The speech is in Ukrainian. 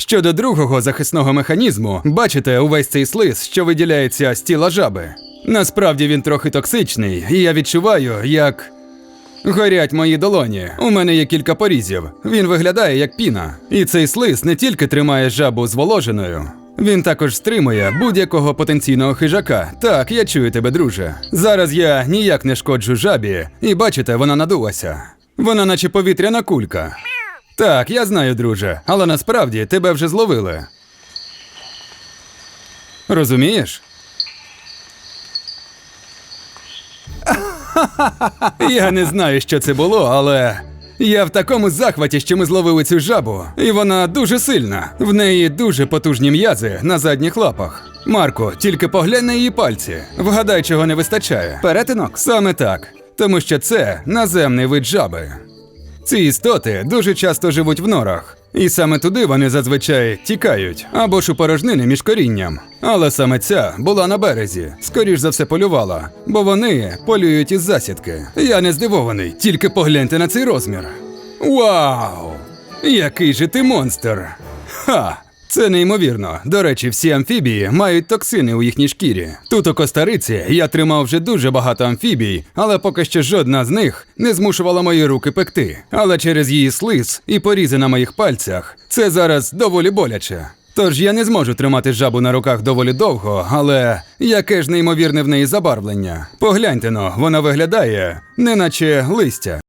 Щодо другого захисного механізму, бачите увесь цей слиз, що виділяється з тіла жаби. Насправді він трохи токсичний, і я відчуваю, як. Горять мої долоні. У мене є кілька порізів. Він виглядає як піна. І цей слиз не тільки тримає жабу зволоженою. Він також стримує будь-якого потенційного хижака. Так, я чую тебе, друже. Зараз я ніяк не шкоджу жабі, і бачите, вона надулася. Вона наче повітряна кулька. Так, я знаю, друже, але насправді тебе вже зловили. Розумієш? Я не знаю, що це було, але я в такому захваті, що ми зловили цю жабу, і вона дуже сильна. В неї дуже потужні м'язи на задніх лапах. Марко, тільки поглянь на її пальці. Вгадай, чого не вистачає. Перетинок? Саме так, тому що це наземний вид жаби. Ці істоти дуже часто живуть в норах, і саме туди вони зазвичай тікають або ж у порожнини між корінням. Але саме ця була на березі, скоріш за все полювала, бо вони полюють із засідки. Я не здивований, тільки погляньте на цей розмір. Вау! Який же ти монстр! Ха! Це неймовірно. До речі, всі амфібії мають токсини у їхній шкірі. Тут у Костариці я тримав вже дуже багато амфібій, але поки що жодна з них не змушувала мої руки пекти. Але через її слиз і порізи на моїх пальцях це зараз доволі боляче. Тож я не зможу тримати жабу на руках доволі довго, але яке ж неймовірне в неї забарвлення. Погляньте но, вона виглядає, неначе листя.